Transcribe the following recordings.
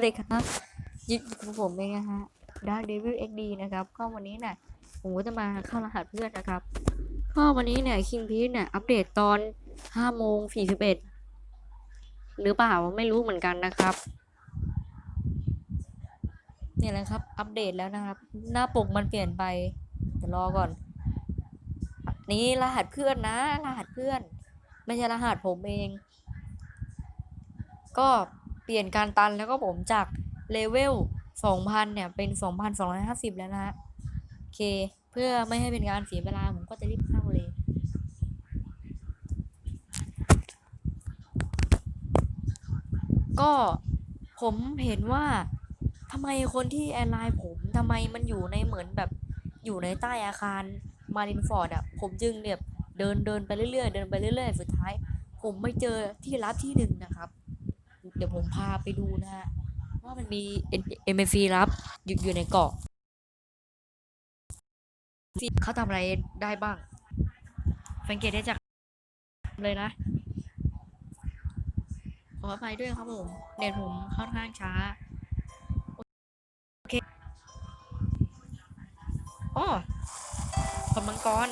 เลยครับยิบผมเองนะฮะ Dark Devil XD นะครับ ก็วันนี้เนี่ยผมก็จะมาเข้ารหัสเพื่อนนะครับก็วันนี้เนี่ย King p e a c e เนี่ยอัปเดตตอน5โมง41หรือเปล่าไม่รู้เหมือนกันนะครับ เนี่ยแหละครับ อัปเดตแล้วนะครับ หน้าปกมันเปลี่ยนไปเดี๋ยวรอก่อน นี่รหัสเพื่อนนะ รหัสเพื่อน ไม่ใช่รหัสผมเอง ก็ ปลี่ยนการตันแล้วก็ผมจากเลเวล 2,000 เนี่ย เป็น 2,250 แล้วนะฮะโอเค เพื่อไม่ให้เป็นการเสียเวลา ผมก็จะรีบเข้าเลย ก็ผมเห็นว่าทำไมคนที่แอร์ไลน์ผมทำไมมันอยู่ในเหมือนแบบอยู่ในใต้อาคารมารินฟอร์ดอะ ผมจึงเนี่ยเดินเดินไปเรื่อยๆ เดินไปเรื่อยๆ สุดท้าย ผมไม่เจอที่ลับที่หนึ่งนะครับ ดี๋ยวผมพาไปดูนะฮะว่ามันมีเอ็มเอฟีลับอยู่อยู่ในเกาะเขาทำอะไรได้บ้างสังเกตได้จากเลยนะ ขออภัยด้วยครับผมเน็ตผมค่อนข้างช้า โอเคอ้อผลมังกร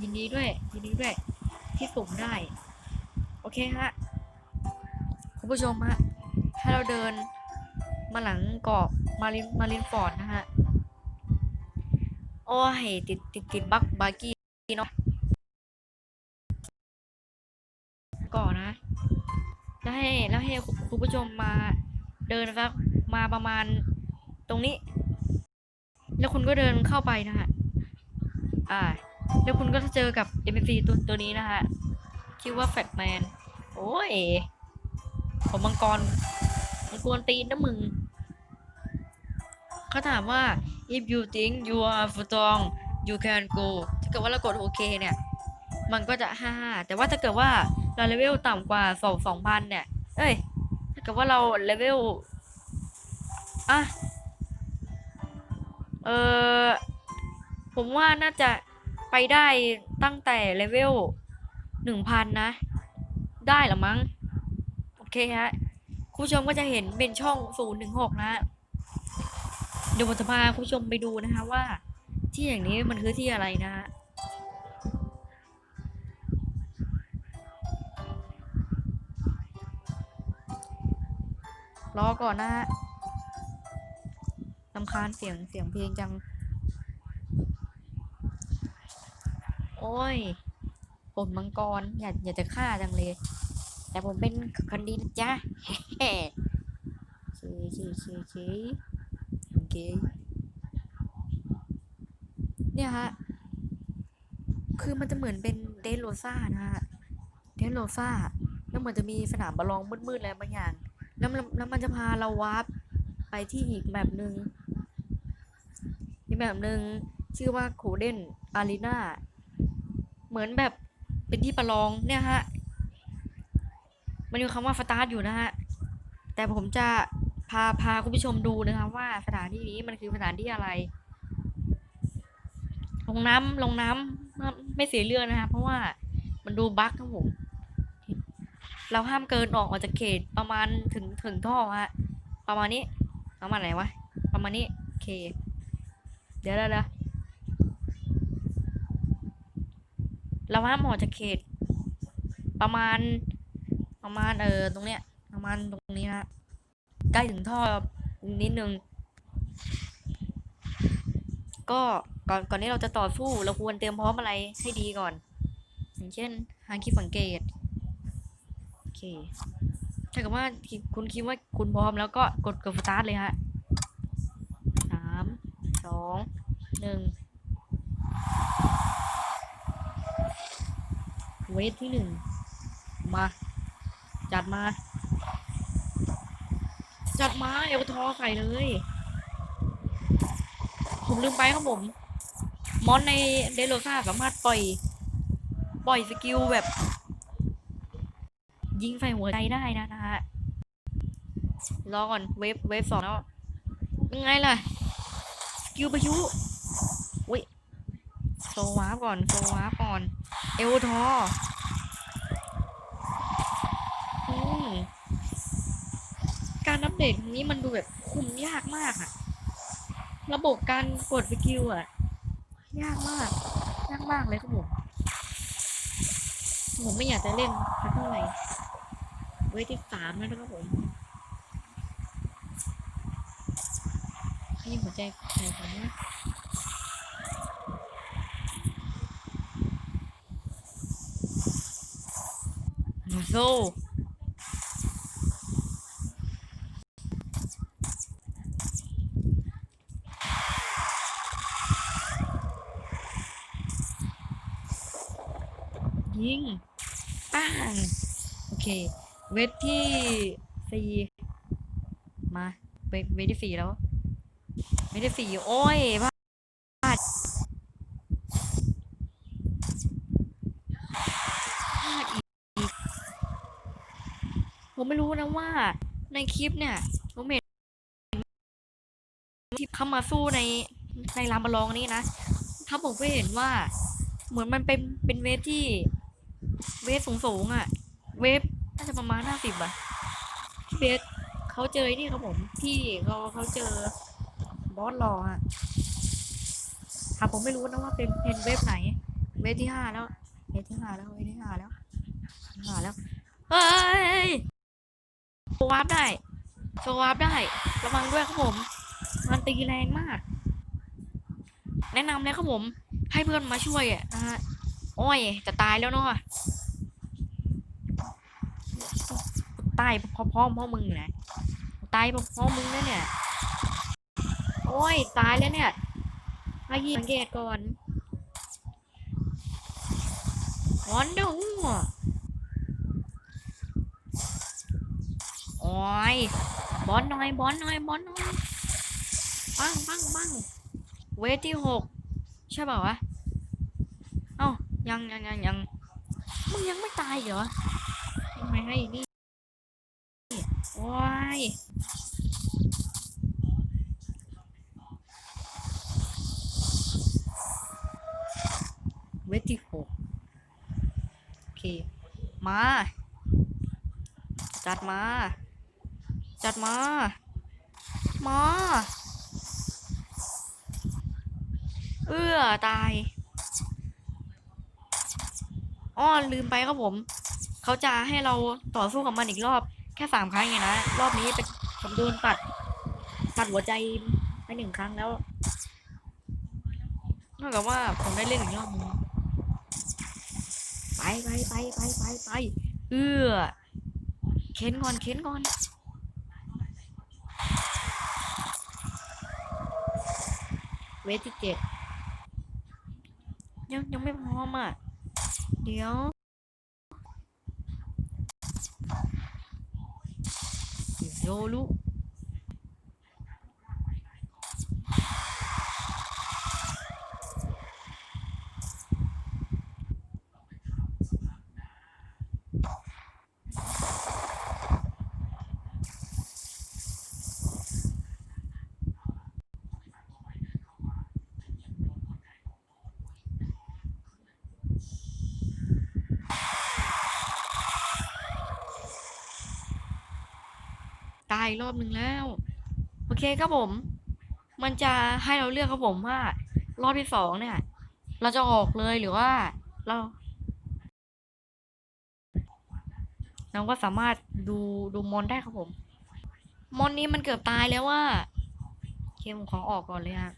ยินดีด้วย ยินดีด้วย ที่สุ่มได้ โอเคฮะ ผู้ชมฮะให้เราเดินมาหลังเกาะมารินมารินฟอร์ดนะฮะ โอ้ยติดติดติดบักบากี้เนาะก่อนนะ แล้วให้แล้วให้คุณผู้ชมมาเดินสักมาประมาณตรงนี้ แล้วคุณก็เดินเข้าไปนะฮะ อ่า แล้วคุณก็จะเจอกับ m อ c ตัวตัวนี้นะฮะ ชื่อว่าแฟตแมน โอ้ย ผมมังกรมังกรตีนนะมึงเขาถามว่า if you think you are strong you can go ถ้าเกิดว่าเรากดโอเคเนี่ย มันก็จะห้าแต่ว่าถ้าเกิดว่าเราเลเวลต่ำกว่าสองสองพันเนี่ย เอ้ย ถ้าเกิดว่าเราเลเวลอะเออผมว่าน่าจะไปได้ตั้งแต่เลเวลหนึ่งพันนะ ได้หรือมั้ง เคฮะคุณผู้ชมก็จะเห็นเป็นช่องศูนย์หนึ่งหกนะเดี๋ยวผมจะพาคุณผู้ชมไปดูนะคะว่า ที่อย่างนี้มันคือที่อะไรนะฮะรอก่อนนะฮะลำคาญเสียงเสียงเพลงจัง โอ้ยผมมังกร อยากอยากจะฆ่าจังเลย แต่ผมเป็นคนดีนะจ๊ะเฮ้เคเคเคเคโอเคเนี่ยฮะ คือมันจะเหมือนเป็นเดนโรซ่านะฮะ เดนโรซ่า แล้วเหมือนจะมีสนามบอลลองมืดๆอะไรบางอย่าง แล้วมันแล้วมันจะพาเราวาร์ปไปที่อีกแบบหนึ่งอีกแบบหนึ่งชื่อว่าโคเดนอารีนาเหมือนแบบเป็นที่ประลองเนี่ยฮะ มันมีคำว่าสตาร์ทอยู่นะฮะ แต่ผมจะพาพาคุณผู้ชมดูนะครับว่าสถานที่นี้มันคือสถานที่อะไร ลงน้ำลงน้ำไม่เสียเรื่องนะครับเพราะว่ามันดูบั๊กครับผมเราห้ามเกินออกออกจากเขตประมาณถึงถึงท่อฮะประมาณนี้ประมาณไหนวะประมาณนี้โอเค เดี๋ยวเดี๋ยวเดี๋ยวเราห้ามออกจากเขตประมาณ ประมาณเออตรงเนี้ยประมาณตรงนี้ฮะใกล้ถึงท่อนิดนึง ก็ก่อนก่อนที่เราจะต่อสู้เราควรเตรียมพร้อมอะไรให้ดีก่อน อย่างเช่นหาคิดสังเกตโอเคถ้าเกิดว่าคุณคิดว่าคุณพร้อมแล้วก็กดกดสตาร์ทเลยฮะสามสองหนึ่งเวทที่หนึ่งมา จัดมา จัดมาเอลทอใส่เลย ผมลืมไปครับผม มอนในเดโรซ่าสามารถปล่อย ปล่อยสกิลแบบ ยิงใส่หัวใจได้นะนะฮะรอก่อนเวฟเวฟสองแล้วยังไงล่ะสกิลประยุอุ้ยโซวาร์ก่อนโซวาร์ก่อน เอลทออืม การอัปเดตครั้งนี้มันดูแบบคุมยากมากอะระบบการกดสกิลอะยากมาก ยากมากเลยครับผมผมไม่อยากจะเล่นสักเท่าไหร่เวทที่สามแล้วนะครับผมให้หัวใจใส่ผมนะโซ ยิงป้างโอเค เวทที่สี่มาเวทเวทที่สี่แล้ว เวทที่สี่โอ้ยพลาดพลาดอีกผมไม่รู้นะว่า ในคลิปเนี่ยผมเห็นที่เข้ามาสู้ในในรามบอลองนี้นะถ้าผมก็เห็นว่า เหมือนมันเป็นเป็นเวฟที่ เวฟสูงสูงๆอะเวฟน่าจะประมาณห้าสิบอะพี่เบสเขาเจอไอ้นี่ครับผม พี่เขาเขาเจอบอสรออะค่ะผมไม่รู้นะว่าเป็นเป็นเวฟไหน เวฟที่ห้าแล้ว เวฟที่ห้าแล้ว เวฟที่ห้าแล้วห้าแล้ว เฮ้ยโซวาร์ปได้โซวาร์ปได้ ระวังด้วยครับผม มันตีแรงมาก แนะนำเลยครับผม ให้เพื่อนมาช่วยอะนะฮะ โอ้ย จะตายแล้วเนาะตายเพราะพ่อพ่อมึงนะตายเพราะพ่อมึงนะเนี่ยโอ้ย ตายแล้วเนี่ยมายิงสังเกตก่อนวันเดอร์หัวโอ้ยบอลหน่อยบอลหน่อยบอลหน่อยปังปังปังเวทที่หกใช่ป่าวะ ยังยังยังยังมึงยังไม่ตายเหรอทำไมให้นี่โอ้ยเวทที่หกโอเค มา จัดมา จัดมา มา เอื้อ ตาย อ้อลืมไปครับผม เขาจะให้เราต่อสู้กับมันอีกรอบ แค่สามครั้งไงนะ รอบนี้เป็นผมโดนตัด ตัดหัวใจไปหนึ่งครั้งแล้วเท่ากับว่าผมได้เล่นอีกรอบนึงไปไปไปไปไปไปเอื้อเข็นก่อนเข็นก่อนเวทที่เจ็ดยังยังไม่พร้อมอะ เดี๋ยวายรอบหนึ่งแล้ว โอเคครับผม มันจะให้เราเลือกครับผมว่า รอบที่สองเนี่ย เราจะออกเลยหรือว่าเราเราก็สามารถดูดูมอนได้ครับผม มอนนี้มันเกือบตายแล้วว่า เคผมขอออกก่อนเลยฮะ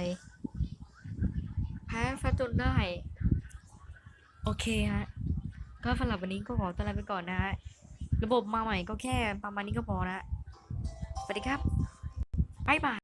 ยแพ้ฟาจนได้ โอเคฮะ ก็สำหรับวันนี้ก็ขอตัวลาไปก่อนนะฮะ ระบบมาใหม่ก็แค่ประมาณนี้ก็พอนะสวัสดีครับบ๊ายบาย